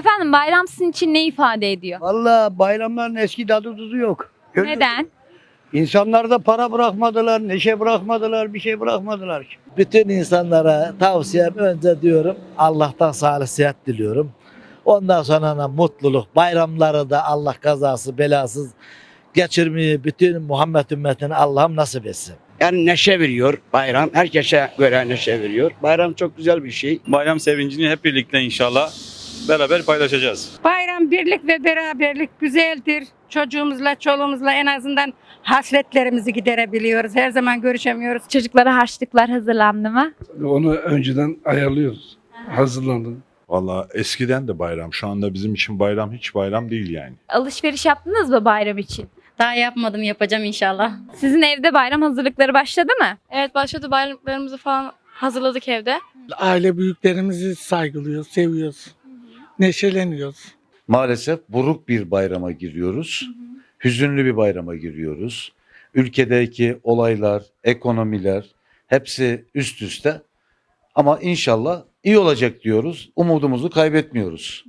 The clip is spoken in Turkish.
Efendim bayram sizin için ne ifade ediyor? Valla bayramların eski tadı tuzu yok. Öyle- Neden? İnsanlar da para bırakmadılar, neşe bırakmadılar, bir şey bırakmadılar ki. Bütün insanlara tavsiyem önce diyorum Allah'tan sağlık sıhhat diliyorum. Ondan sonra da mutluluk, bayramları da Allah kazası belasız geçirmeyi bütün Muhammed ümmetine Allah'ım nasip etsin. Yani neşe veriyor bayram. Herkese göre neşe veriyor. Bayram çok güzel bir şey. Bayram sevincini hep birlikte inşallah beraber paylaşacağız. Bayram birlik ve beraberlik güzeldir. Çocuğumuzla, çoluğumuzla en azından hasretlerimizi giderebiliyoruz. Her zaman görüşemiyoruz. Çocuklara harçlıklar hazırlandı mı? Onu önceden ayarlıyoruz. Hazırlandı. Valla eskiden de bayram. Şu anda bizim için bayram hiç bayram değil yani. Alışveriş yaptınız mı bayram için? Daha yapmadım yapacağım inşallah. Sizin evde bayram hazırlıkları başladı mı? Evet başladı bayramlarımızı falan hazırladık evde. Aile büyüklerimizi saygılıyoruz, seviyoruz. Neşeleniyoruz. maalesef buruk bir bayrama giriyoruz. Hüzünlü bir bayrama giriyoruz. Ülkedeki olaylar, ekonomiler hepsi üst üste. Ama inşallah iyi olacak diyoruz. Umudumuzu kaybetmiyoruz.